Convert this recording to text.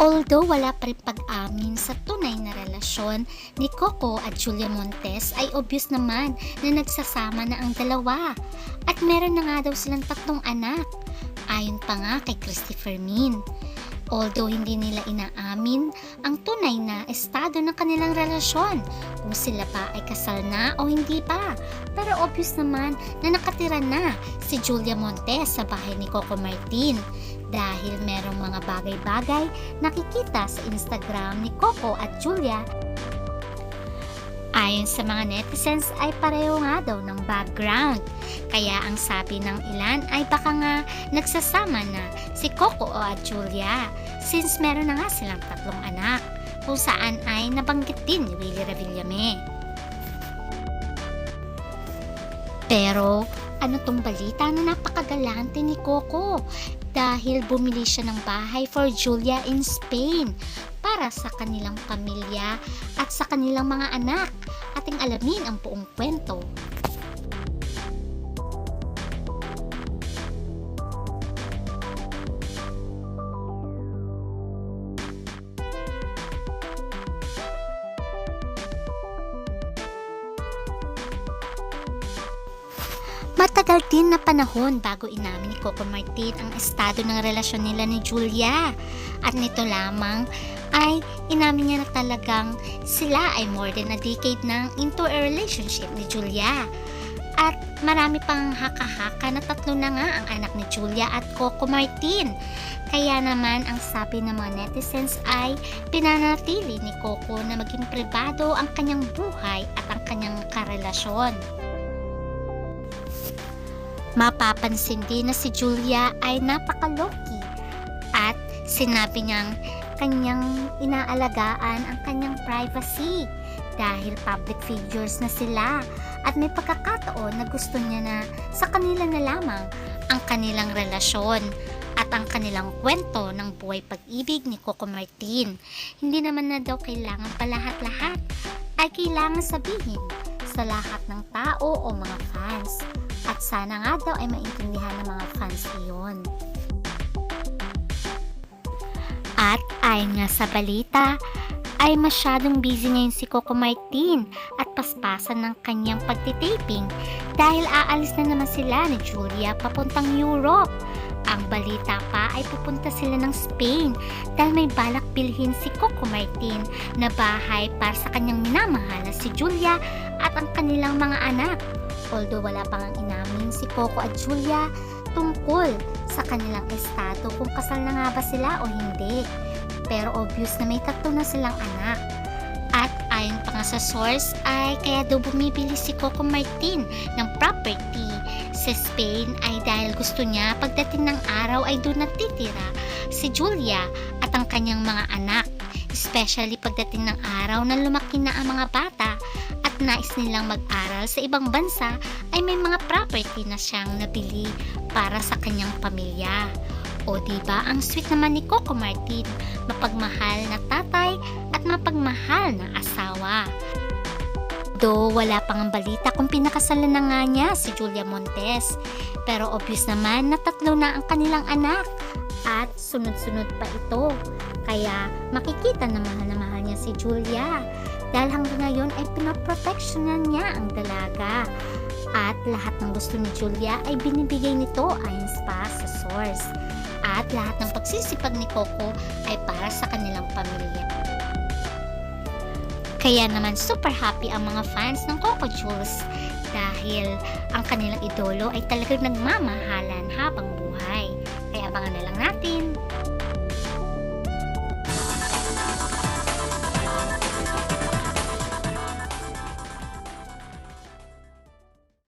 Although wala pa rin pag-amin sa tunay na relasyon ni Coco at Julia Montes ay obvious naman na nagsasama na ang dalawa. At meron na nga daw silang tatlong anak. Ayon pa nga kay Christopher Min. Although hindi nila inaamin ang tunay na estado ng kanilang relasyon, kung sila pa ay kasal na o hindi pa. Pero obvious naman na nakatira na si Julia Montes sa bahay ni Coco Martin dahil merong mga bagay-bagay nakikita sa Instagram ni Coco at Julia. Ayon sa mga netizens ay pareho nga daw ng background. Kaya ang sabi ng ilan ay baka nga nagsasama na si Coco at Julia since meron na nga silang tatlong anak kung saan ay nabanggit din ni Willie Revillame. Pero ano tong balita na napakagalante ni Coco dahil bumili siya ng bahay for Julia in Spain para sa kanilang pamilya at sa kanilang mga anak. Ating alamin ang buong kwento. Matagal din na panahon bago inamin ni Coco Martin ang estado ng relasyon nila ni Julia. At nito lamang ay inamin niya na talagang sila ay more than a decade nang into a relationship ni Julia. At marami pang haka-haka na tatlo na nga ang anak ni Julia at Coco Martin. Kaya naman ang sabi ng mga netizens ay pinanatili ni Coco na maging privado ang kanyang buhay at ang kanyang karelasyon. Mapapansin din na si Julia ay napakaloki at sinabi niyang kanyang inaalagaan ang kanyang privacy dahil public figures na sila at may pagkakataon na gusto niya na sa kanila na lamang ang kanilang relasyon at ang kanilang kwento ng buhay pag-ibig ni Coco Martin. Hindi naman na daw kailangan pa lahat-lahat ay kailangan sabihin sa lahat ng tao o mga fans. At sana nga daw ay maintindihan ng mga fans iyon. At ayon nga sa balita, ay masyadong busy ngayon si Coco Martin at paspasan ng kanyang pagtitaping dahil aalis na naman sila ni Julia papuntang Europe. Ang balita pa ay pupunta sila ng Spain dahil may balak bilhin si Coco Martin na bahay para sa kanyang minamahal na si Julia at ang kanilang mga anak. Although wala pang ang inamin si Coco at Julia tungkol sa kanilang estado kung kasal na nga ba sila o hindi. Pero obvious na may tatlo na silang anak. At ayon pa nga sa source ay kaya daw bumibili si Coco Martin ng property sa Spain ay dahil gusto niya pagdating ng araw ay doon natitira si Julia at ang kanyang mga anak. Especially pagdating ng araw na lumaki na ang mga bata at nais nilang mag-aral sa ibang bansa ay may mga property na siyang nabili para sa kanyang pamilya. O di ba ang sweet naman ni Coco Martin, mapagmahal na tatay at mapagmahal na asawa. Do wala pang ang balita kung pinakasalan na nga niya si Julia Montes. Pero obvious naman na tatlo na ang kanilang anak at sunod-sunod pa ito. Kaya makikita na mahal na mahal niya si Julia. Dahil hanggang ngayon ay pinaproteksyonan niya ang dalaga. At lahat ng gusto ni Julia ay binibigay nito ayon pa sa source. At lahat ng pagsisipag ni Coco ay para sa kanilang pamilya. Kaya naman super happy ang mga fans ng Coco Jules dahil ang kanilang idolo ay talagang nagmamahalan habang buhay. Kaya abangan na lang natin